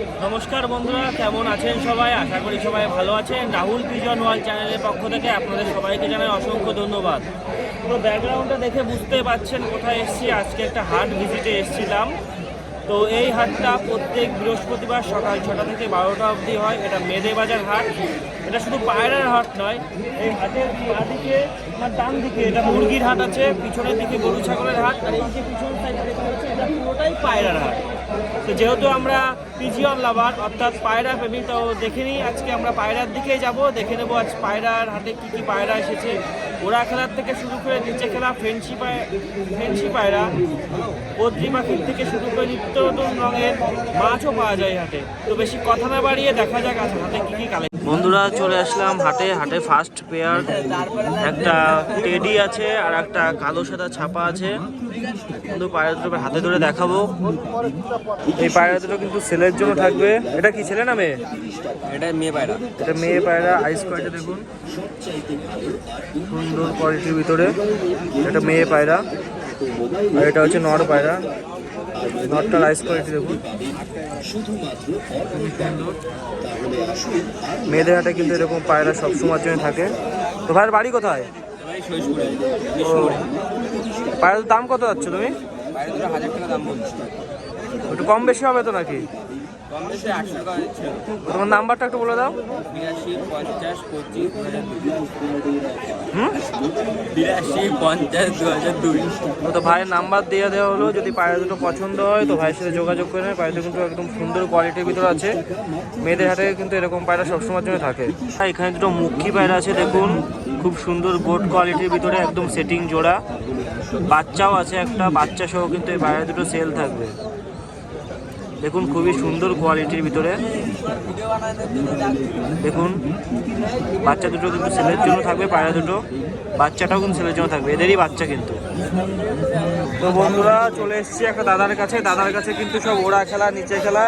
নমস্কার বন্ধুরা, কেমন আছেন সবাই? আশা করি সবাই ভালো আছেন। রাহুল পিজন ওয়াল চ্যানেলের পক্ষ থেকে আপনাদের সবাইকে জানাই অসংখ্য ধন্যবাদ। তো ব্যাকগ্রাউন্ডটা দেখে বুঝতে পারছেন কোথায় এসছি। আজকে একটা হাট ভিজিটে এসেছিলাম। তো এই হাটটা প্রত্যেক বৃহস্পতিবার সকাল ছটা থেকে বারোটা অবধি হয়। এটা মেদে বাজার হাট। এটা শুধু পায়রার হাট নয়, এই হাটের বাঁদিকে আমার ডান দিকে এটা মুরগির হাট আছে, পিছনের দিকে গরু, ছাগলের হাট, আর এই যে পিছন সাইডে দেখতে পাচ্ছি এটা পুরোটাই পায়রার হাট। তো যেহেতু আমরা পিজিয়ন লাভার, অর্থাৎ পায়রা প্রেমী, তো দেখে নিই, আজকে আমরা পায়রার দিকেই যাব, দেখে নেব আজ পায়রার হাটে কী কী পায়রা এসেছে। ওরা খেলার থেকে শুরু করে নিচে খেলা, ফেন্সি ফেন্সি পায়রা বদ্রি পাখির থেকে শুরু করে নিত্য নতুন রঙের মাছও পাওয়া যায় হাটে। তো বেশি কথা না বাড়িয়ে দেখা যাক আজ হাটে কী কী কালেক্ট বন্ধুরা চলে আসলাম হাটে। হাটে ফার্স্ট পেয়ার একটা টেডি আছে আর একটা কালো সাদা ছাপা আছে। কিন্তু পায়রা দুটো হাতে ধরে দেখাবো। এই পায়রা দুটো কিন্তু ছেলের জন্য থাকবে। এটা কি ছেলে না মেয়ে? এটা মেয়ে পায়রা। এটা মেয়ে পায়রা আইস কোয়ালিটি দেখুন। সুন্দর কোয়ালিটির ভিতরে। এটা মেয়ে পায়রা। আর এটা হচ্ছে নর পায়রা। নটটার রাইস কোয়ালিটি দেখুন। মেয়েদের হাটে কিন্তু এরকম পায়রা সবসময়ের জন্য থাকে। তো ভাইয়ের বাড়ি কোথায়? পায়রার দাম কত যাচ্ছে তুমি? একটু কম বেশি হবে তো নাকি? তোমার নাম্বারটা একটু বলে দাও। বিরাশি পঞ্চাশ পঁচিশ দু হাজার দুই বিরাশি পঞ্চাশ দু হাজার দুই তো ভাইয়ের নাম্বার দিয়ে দেওয়া হলো যদি পায়রা দুটো পছন্দ হয় তো ভাইয়ের সাথে যোগাযোগ করে নেয় পায়রা কিন্তু একদম সুন্দর কোয়ালিটির ভিতর আছে। মেয়েদের হাটে কিন্তু এরকম পায়রা সবসময়ের জন্য থাকে। এখানে দুটো মুখী পায়রা আছে দেখুন। খুব সুন্দর গোট কোয়ালিটির ভিতরে একদম সেটিং জোড়া। বাচ্চাও আছে একটা বাচ্চা সহ কিন্তু এই পায়রা দুটো সেল থাকবে। দেখুন, খুবই সুন্দর কোয়ালিটির ভিতরে। দেখুন, বাচ্চা দুটো কিন্তু ছেলের জন্য থাকবে পায়রা দুটো। বাচ্চাটাও কিন্তু ছেলের জন্য থাকবে, এদেরই বাচ্চা কিন্তু। তো বন্ধুরা, চলে এসেছি একটা দাদার কাছে। দাদার কাছে কিন্তু সব ওড়া খেলা, নিচে খেলা,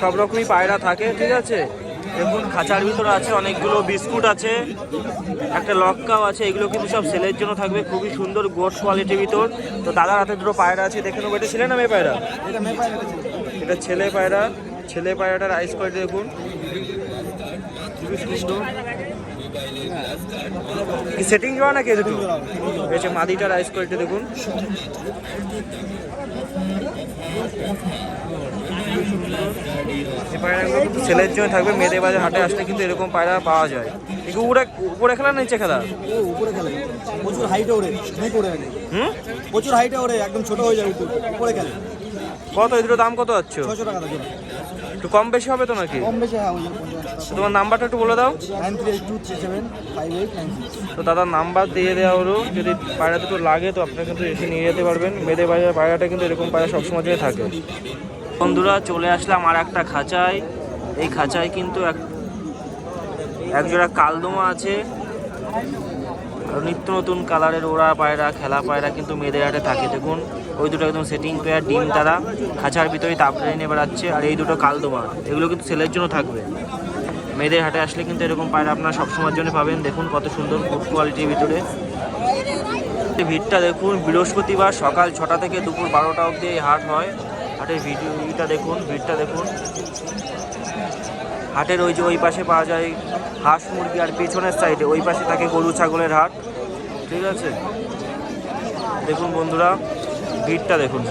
সব রকমই পায়রা থাকে, ঠিক আছে? দেখুন, খাঁচার ভিতরে আছে অনেকগুলো বিস্কুট আছে, একটা লক্কাও আছে, এগুলো কিন্তু সব সেলের জন্য থাকবে, খুবই সুন্দর, গোট কোয়ালিটির ভিতর। তো দাদার হাতে দুটো পায়রা আছে, দেখে নেব, এটা ছেলে না মেয়ে পায়রা? এটা ছেলে পায়রা ছেলে পায়রাটার আইস কোয়ালিটি দেখুন? খুবই সুন্দর কি সেটিং করা নাকি এই দুটো? হচ্ছে মাদিটার আইস কোয়ালিটি দেখুন? এই পায়রাগুলো কিন্তু ছেলের জন্য থাকবে মেয়েদের বাজার হাটে আসলে কিন্তু এরকম পায়রা পাওয়া যায়। এগুলো উপরে উপরে খেলা নিচে খেলা? উপরে খেলে। প্রচুর হাইটে ওড়ে করে হুম? প্রচুর হাইটে ওড়ে একদম ছোট হয়ে যায় উপর উপরে খেলে। কত? এই দুটো দাম কত যাচ্ছে? ছশো টাকা দাম। একটু কম বেশি হবে তো নাকি? কম বেশি হ্যাঁ তোমার নাম্বারটা একটু বলে দাও। তো দাদার নাম্বার দিয়ে দেওয়া হলো। যদি পায়রা দুটো লাগে তো আপনারা কিন্তু এসে নিয়ে যেতে পারবেন। মেয়েদের বাজার পায়রাটা কিন্তু এরকম পায়রা সবসময় জন্য থাকে। বন্ধুরা চলে আসলাম আর একটা খাঁচায়। এই খাঁচায় কিন্তু এক একজোড়া কালদমা আছে। আর নিত্য নতুন কালারের ওড়া পায়রা খেলা পায়রা কিন্তু মেয়েদের হাটে থাকে। দেখুন ওই দুটো একদম সেটিং পেয়ার ডিম তারা খাঁচার ভিতরে তাপড়ে নিয়ে বেড়াচ্ছে, আর এই দুটো কালদমা এগুলো কিন্তু সেলের জন্য থাকবে। মেয়েদের হাটে আসলে কিন্তু এরকম পায়রা আপনারা সবসময়ের জন্য পাবেন। দেখুন কত সুন্দর ফুড কোয়ালিটির ভিতরে ভিড়টা দেখুন, বৃহস্পতিবার সকাল ছটা থেকে দুপুর বারোটা অবধি এই হাট হয়। হাটের ভিডিওটা দেখুন, ভিড়টা দেখুন। হাটের ওই যে ওই পাশে পাওয়া যায় হাঁস মুরগি, আর পেছনের সাইডে ওই পাশে থাকে গরু, ছাগলের হাট। ঠিক আছে? দেখুন বন্ধুরা ভিড়টা দেখুন।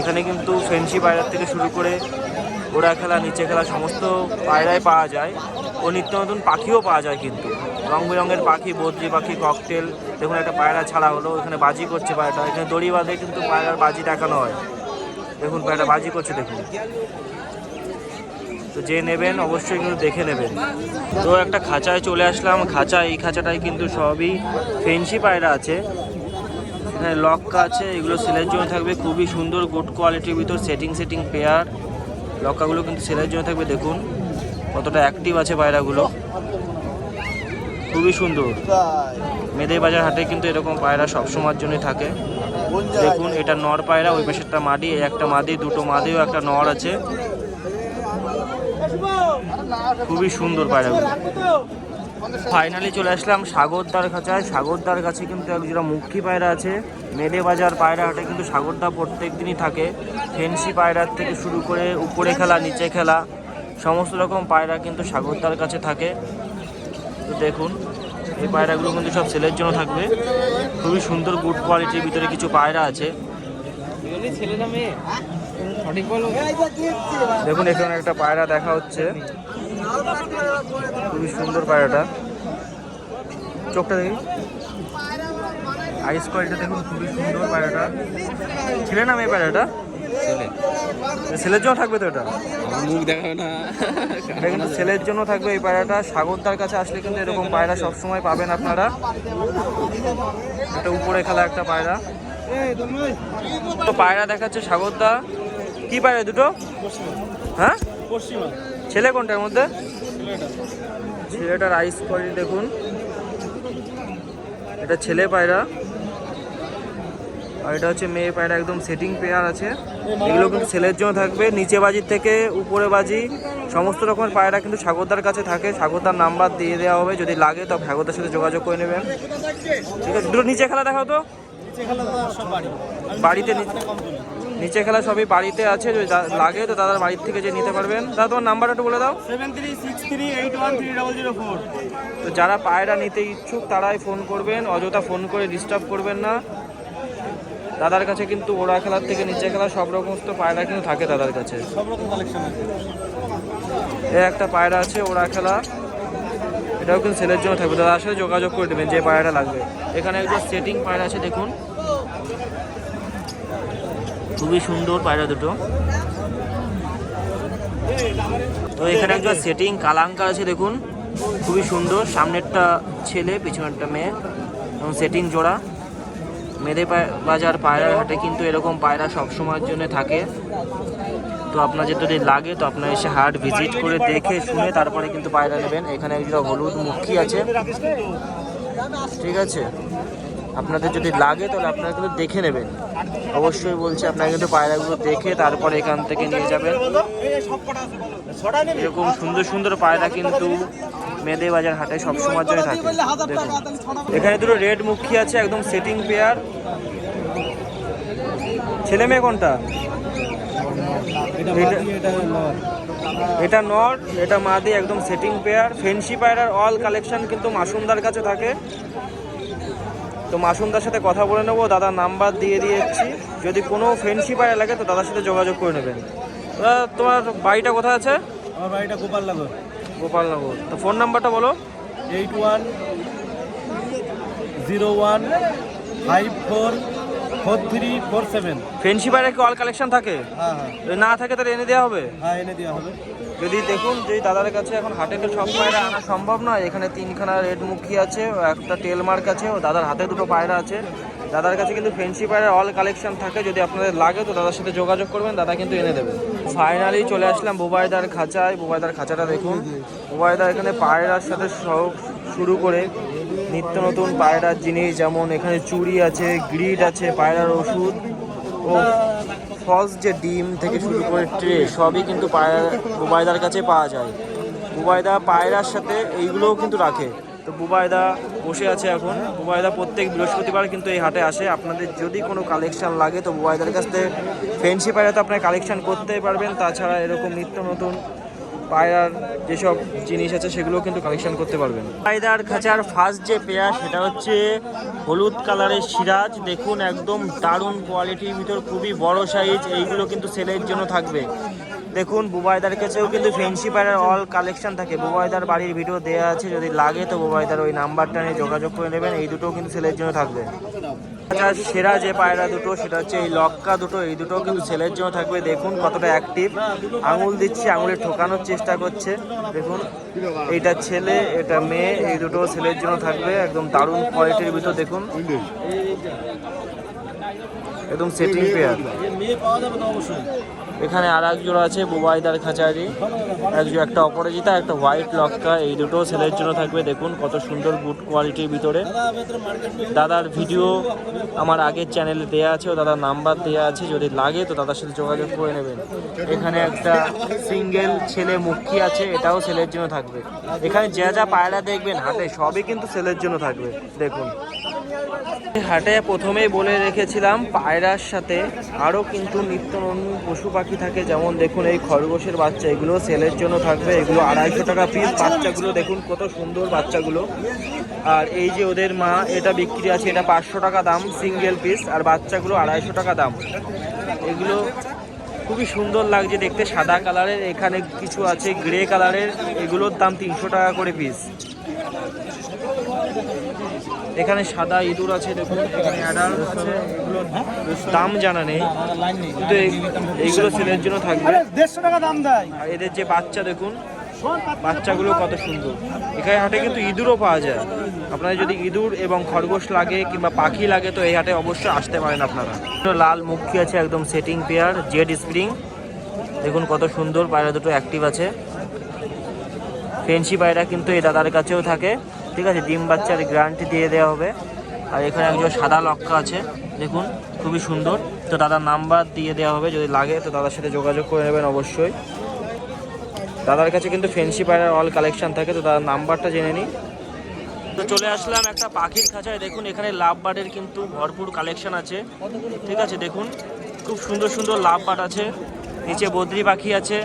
এখানে কিন্তু ফেন্সি পায়রার থেকে শুরু করে ওড়া খেলা, নিচে খেলা, সমস্ত পায়রাই পাওয়া যায় ও নিত্য নতুন পাখিও পাওয়া যায় কিন্তু। রং বেরঙের পাখি, বদ্রি পাখি, ককটেল, দেখুন একটা পায়রা ছাড়া হলো এখানে বাজি করছে পায়রাটা। এখানে দড়ি বাঁধে কিন্তু পায়রার বাজি দেখানো হয়। দেখুন, পায়রাটা বাজি করছে, দেখুন। তো যে নেবেন, অবশ্যই কিন্তু দেখে নেবেন। তো একটা খাঁচায় চলে আসলাম। খাঁচা, এই খাঁচাটায় কিন্তু সবই ফেন্সি পায়রা আছে। এখানে লক্কা আছে, এগুলো সেলের জন্য থাকবে। খুবই সুন্দর গুড কোয়ালিটির ভিতর সেটিং সেটিং পেয়ার লক্কাগুলো কিন্তু সেলের জন্য থাকবে, দেখুন। কতটা অ্যাক্টিভ আছে পায়রাগুলো। খুবই সুন্দর। মেদের বাজার হাটে কিন্তু এরকম পায়রা সবসময়ের জন্য থাকে। দেখুন, এটা নর পায়রা, ওই পাশে একটা মাদি, এই একটা মাদি, দুটো মাদিও, একটা নর আছে। খুবই সুন্দর পায়রাগুলো। ফাইনালি চলে আসলাম সাগরদার খাঁচায় সাগরদার কাছে কিন্তু এক জোড়া মুখী পায়রা আছে। মেদে বাজার পায়রা হাটে কিন্তু সাগরদা প্রত্যেক দিনই থাকে। ফেন্সি পায়রার থেকে শুরু করে উপরে খেলা, নিচে খেলা, সমস্ত রকম পায়রা কিন্তু সাগরদার কাছে থাকে। তো দেখুন, এই পায়রাগুলো কিন্তু সব সেলের জন্য থাকবে। খুবই সুন্দর গুড কোয়ালিটির ভিতরে কিছু পায়রা আছে। দেখুন, এখানে একটা পায়রা দেখা হচ্ছে। খুবই সুন্দর পায়রাটা। চোখটা দেখি। আইস কোয়ালিটি দেখুন খুবই সুন্দর পায়রাটা। ছেলে না এই পায়রাটা? ছেলে। ছেলের জন্য থাকবে তো এটা? মুখ দেখাবে না। এটা কিন্তু ছেলের জন্য থাকবে এই পায়রাটা। সাগরদার কাছে আসলে কিন্তু এরকম পায়রা সবসময় পাবেন আপনারা। এটা উপরে খেলা একটা পায়রা। তো পায়রা দেখাচ্ছে সাগরদা কি পায়রা দুটো? হ্যাঁ? পশ্চিমা ছেলে কোনটার মধ্যে? ছেলেটার আইস কোয়ালিটি দেখুন। এটা ছেলে পায়রা। আর এটা হচ্ছে মেয়ে পায়রা একদম সেটিং পেয়ার আছে। এগুলো কিন্তু ছেলের জন্য থাকবে। নিচে বাজির থেকে উপরে বাজি সমস্ত রকমের পায়রা কিন্তু সাগরদার কাছে থাকে। সাগরদার নাম্বার দিয়ে দেওয়া হবে। যদি লাগে তবে সাগরদার সাথে যোগাযোগ করে নেবেন। ঠিক আছে দুটো নিচে খেলা দেখাও তো। বাড়িতে নি- নিচে খেলা সবই বাড়িতে আছে যদি লাগে তো দাদার বাড়ির থেকে যে নিতে পারবেন। দাদা তোমার নাম্বারটা একটু বলে দাও। Seven three six three eight one three double zero four তো যারা পায়রা নিতে ইচ্ছুক তারাই ফোন করবেন। অযথা ফোন করে ডিস্টার্ব করবেন না। দাদার কাছে কিন্তু ওড়া খেলার থেকে নিচে খেলা সব রকমস্ত পায়রা কিন্তু থাকে দাদার কাছে। সব রকম কালেকশন আছে। এ একটা পায়রা আছে ওড়া খেলা। এটাও কিন্তু ছেলের জন্য থাকবে। দাদার সাথে যোগাযোগ করে দেবেন যে পায়রাটা লাগবে। এখানে একজন সেটিং পায়রা আছে দেখুন। খুবই সুন্দর পায়রা দুটো। তো এখানে একজন সেটিং কালাঙ্কার আছে দেখুন। খুবই সুন্দর। সামনেরটা ছেলে, পিছনেরটা মেয়ে। এবং সেটিং জোড়া। মেদে বাজার পায়রা হাটে কিন্তু এরকম পায়রা সব সময়ের জন্য থাকে। তো আপনার যদি লাগে তো আপনার এসে হাট ভিজিট করে দেখে শুনে তারপরে কিন্তু পায়রা নেবেন। এখানে একটা হলুদ মুখী আছে। ঠিক আছে? আপনাদের যদি লাগে, তাহলে আপনারা কিন্তু দেখে নেবেন। অবশ্যই বলছি, আপনারা কিন্তু পায়রাগুলো দেখে তারপরে এখান থেকে নিয়ে যাবেন। এরকম সুন্দর সুন্দর পায়রা কিন্তু মেদে বাজার হাটে সব সময়ের জন্য থাকে। দেখুন। এখানে দুটো রেড মুখী আছে, একদম সেটিং পেয়ার ছেলে মেয়ে কোনটা? এটা নর, এটা মাদি, একদম সেটিং পেয়ার ফেন্সি পায়রার অল কালেকশন কিন্তু মাসুমদার কাছে থাকে। তো মাসুমদার সাথে কথা বলে নেব দাদার নাম্বার দিয়ে দিয়েছি। যদি কোনো ফেন্সি পায়রা লাগে তো দাদার সাথে যোগাযোগ করে নেবেন। দাদা তোমার বাড়িটা কোথায় আছে? আমার বাড়িটা গোপাল লাগর গোপালনগর। তো ফোন নাম্বারটা বলো। Eight one zero one five four four three four seven. Fancy পায়রা কি অল কালেকশন থাকে? হ্যাঁ হ্যাঁ। না থাকে তাহলে এনে দেওয়া হবে? হ্যাঁ এনে দেওয়া হবে। যদি দেখুন যে দাদার কাছে এখন হাটে তো সব পায়রা আনা সম্ভব নয়, এখানে তিনখানা রেড মুখী আছে, একটা টেল মার্ক আছে, ও দাদার হাতে দুটো পায়রা আছে। দাদার কাছে কিন্তু ফেন্সি পায়রার অল কালেকশন থাকে, যদি আপনাদের লাগে তো দাদার সাথে যোগাযোগ করবেন, দাদা কিন্তু এনে দেবে। ফাইনালি চলে আসলাম বুবাইদার খাঁচায় বুবাইদার খাঁচাটা দেখুন। বুবাইদা এখানে পায়রার সাথে সব শুরু করে নিত্য নতুন পায়রার জিনিস, যেমন এখানে চুড়ি আছে গ্রিড আছে, পায়রার ওষুধ। ও ফলস যে ডিম থেকে শুরু করে ট্রে, সবই কিন্তু পায়রা বুবাইদার কাছে পাওয়া যায়। বুবাইদা পায়রার সাথে এইগুলোও কিন্তু রাখে। তো বুবাইদা বসে আছে এখন। বুবাইদা প্রত্যেক বৃহস্পতিবার কিন্তু এই হাটে আসে। আপনাদের যদি কোনো কালেকশান লাগে, তো বুবাইদার কাছ থেকে ফ্যান্সি পায়রা তো আপনার কালেকশান করতেই পারবেন। তাছাড়া এরকম নিত্য নতুন পায়রার যেসব জিনিস আছে সেগুলো কিন্তু কালেকশন করতে পারবেন। পায়রার খাঁচার ফার্স্ট যে পেয়ার সেটা হচ্ছে হলুদ কালারের সিরাজ। দেখুন, একদম দারুণ কোয়ালিটির ভিতর, খুবই বড় সাইজ এইগুলো কিন্তু সেলের জন্য থাকবে। দেখুন, বুবাইদার কাছেও কিন্তু ফেন্সি পায়রার অল কালেকশন থাকে। বুবাইদার বাড়ির ভিডিও দেওয়া আছে, যদি লাগে তো বুবাইদার ওই নাম্বারটা নিয়ে যোগাযোগ করে নেবেন, এই দুটোও কিন্তু সেলের জন্য থাকবে। আচ্ছা সেরা যে পায়রা দুটো, সেটা হচ্ছে এই লক্কা দুটো, এই দুটো কিন্তু ছেলের জন্য থাকবে। দেখুন কতটা অ্যাক্টিভ আঙুল দিচ্ছে, আঙুলে ঠোকানোর চেষ্টা করছে। দেখুন, এইটা ছেলে, এটা মেয়ে, এই দুটো ছেলের জন্য থাকবে। একদম দারুণ কোয়ালিটির ভিতর দেখুন। একদম সেটিং পেয়ার এখানে আর এক জোড়া আছে বুবাইদার খাঁচারি। এক একটা অপরাজিতা, একটা হোয়াইট লক্কা। এই দুটো সেলের জন্য থাকবে, দেখুন কত সুন্দর গুড কোয়ালিটির ভিতরে। দাদার ভিডিও আমার আগের চ্যানেলে দেওয়া আছে, ও দাদার নাম্বার দেওয়া আছে। যদি লাগে তো দাদার সাথে যোগাযোগ করে নেবেন। এখানে একটা সিঙ্গেল ছেলে মুখী আছে, এটাও সেলের জন্য থাকবে। এখানে যা যা পায়রা দেখবেন, হাটে সবই কিন্তু সেলের জন্য থাকবে, দেখুন। হাটে প্রথমেই বলে রেখেছিলাম, পায়রার সাথে আরও কিন্তু নিত্য পশু পাখি থাকে। যেমন দেখুন, এই খরগোশের বাচ্চা, এগুলো সেলের জন্য থাকবে। এগুলো আড়াইশো টাকা পিস বাচ্চাগুলো দেখুন, কত সুন্দর বাচ্চাগুলো। আর এই যে ওদের মা, এটা বিক্রি আছে, এটা পাঁচশো টাকা দাম সিঙ্গেল পিস আর বাচ্চাগুলো আড়াইশো টাকা দাম। এগুলো খুবই সুন্দর লাগছে দেখতে, সাদা কালারের। এখানে কিছু আছে, গ্রে কালারের। এগুলোর দাম তিনশো টাকা করে পিস এখানে সাদা ইঁদুর আছে দেখুন এখানে অ্যাডাল আছে। এগুলোর দাম জানা নেই। কিন্তু এইগুলো ছেলের জন্য থাকবে। দেড়শো টাকা দাম দেয়। আর এদের যে বাচ্চা দেখুন বাচ্চাগুলো কত সুন্দর। এখানে হাটে কিন্তু ইঁদুরও পাওয়া যায়। আপনাদের যদি ইঁদুর এবং খরগোশ লাগে কিংবা পাখি লাগে তো এই হাটে অবশ্যই আসতে পারেন আপনারা। লাল মুখী আছে একদম সেটিং পেয়ার জেড স্প্রিং। দেখুন কত সুন্দর পায়রা দুটো অ্যাক্টিভ আছে। ফেন্সি পায়রা কিন্তু এই দাদার কাছেও থাকে। ঠিক আছে, ডিম বাচ্চার গ্যারান্টি দিয়ে দেওয়া হবে। আর এখানে একজন সাদা লক্কা আছে, দেখুন, খুবই সুন্দর। তো দাদার নাম্বার দিয়ে দেওয়া হবে, যদি লাগে তো দাদার সাথে যোগাযোগ করে নেবেন অবশ্যই। দাদার কাছে কিন্তু ফেন্সি পায়রার অল কালেকশন থাকে, তো দাদার নাম্বারটা জেনে নিই তো চলে আসলাম একটা পাখির খাঁচায়, দেখুন, এখানে লাভ বার্ডের কিন্তু ভরপুর কালেকশন আছে। ঠিক আছে, দেখুন, খুব সুন্দর সুন্দর লাভ বার্ড আছে। নিচে বদ্রি পাখি আছে।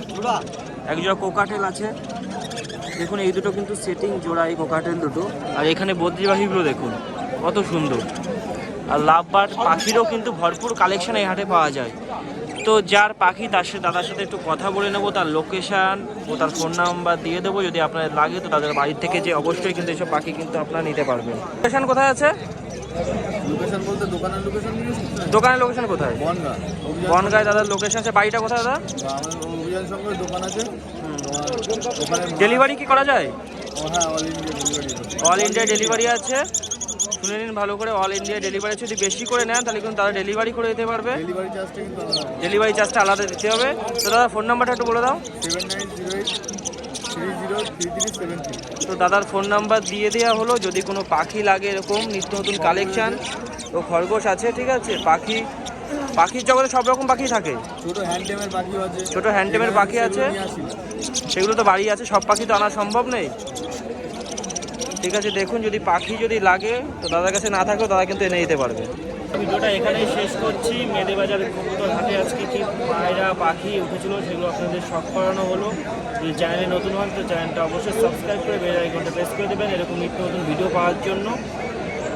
একজোড়া কোকাটেল আছে। দেখুন এই দুটো কিন্তু সেটিং জোড়া এই কোকাটেল দুটো। আর এখানে বদ্রি পাখিগুলো দেখুন কত সুন্দর। আর লাভ বার্ড পাখিরও কিন্তু ভরপুর কালেকশন এই হাটে পাওয়া যায়। তো যার পাখি তার সাথে দাদার সাথে একটু কথা বলে নেব তার লোকেশান ও তার ফোন নাম্বার দিয়ে দেবো। যদি আপনার লাগে তো তাদের বাড়ির থেকে যে অবশ্যই কিন্তু এইসব পাখি কিন্তু আপনারা নিতে পারবেন। লোকেশান কোথায় আছে? লোকেশন বলতে দোকানের লোকেশন দোকানের লোকেশন কোথায়? বনগা। বনগায় দাদার লোকেশন আছে। বাড়িটা কোথায় দাদা? অভিযান সঙ্গে দোকান আছে। ডেলিভারি কি করা যায়? অল ইন্ডিয়া ডেলিভারি আছে। শুনে নিন ভালো করে অল ইন্ডিয়া ডেলিভারি যদি বেশি করে নেন তাহলে কিন্তু তারা ডেলিভারি করে দিতে পারবে। ডেলিভারি চার্জটা আলাদা দিতে হবে। তো দাদা ফোন নাম্বারটা একটু বলে দাও। তো দাদার ফোন নাম্বার দিয়ে দেওয়া হলো। যদি কোনো পাখি লাগে এরকম নিত্য নতুন কালেকশান তো খরগোশ আছে ঠিক আছে? পাখি পাখির জগতে সব রকম পাখি থাকে। ছোট আছে। হ্যান্ডটেমের পাখি আছে। সেগুলো তো বাড়ি আছে সব পাখি তো আনা সম্ভব নেই। ঠিক আছে দেখুন যদি পাখি যদি লাগে তো দাদার কাছে না থাকেও দাদা কিন্তু এনে দিতে পারবে। ভিডিওটা এখানেই শেষ করছি। মেদে বাজার কবুতর হাটে আজকে কি পায়রা পাখি উঠেছিল সেগুলো আপনাদের শখ করানো হলো। যদি চ্যানেলে নতুন হন তো চ্যানেলটা অবশ্যই সাবস্ক্রাইব করে বেল আইকনটা প্রেস করে দেবেন। এরকম নিত্য নতুন ভিডিও পাওয়ার জন্য।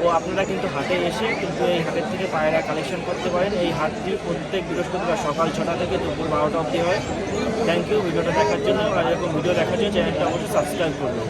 ও আপনারা কিন্তু হাটে এসে কিন্তু এই হাটের থেকে পায়রা কালেকশন করতে পারেন। এই হাটটি প্রত্যেক বৃহস্পতিবার সকাল ছটা থেকে দুপুর বারোটা অবধি হয়। থ্যাংক ইউ ভিডিওটা দেখার জন্য। আর এরকম ভিডিও দেখার জন্য চ্যানেলটা অবশ্যই সাবস্ক্রাইব করবেন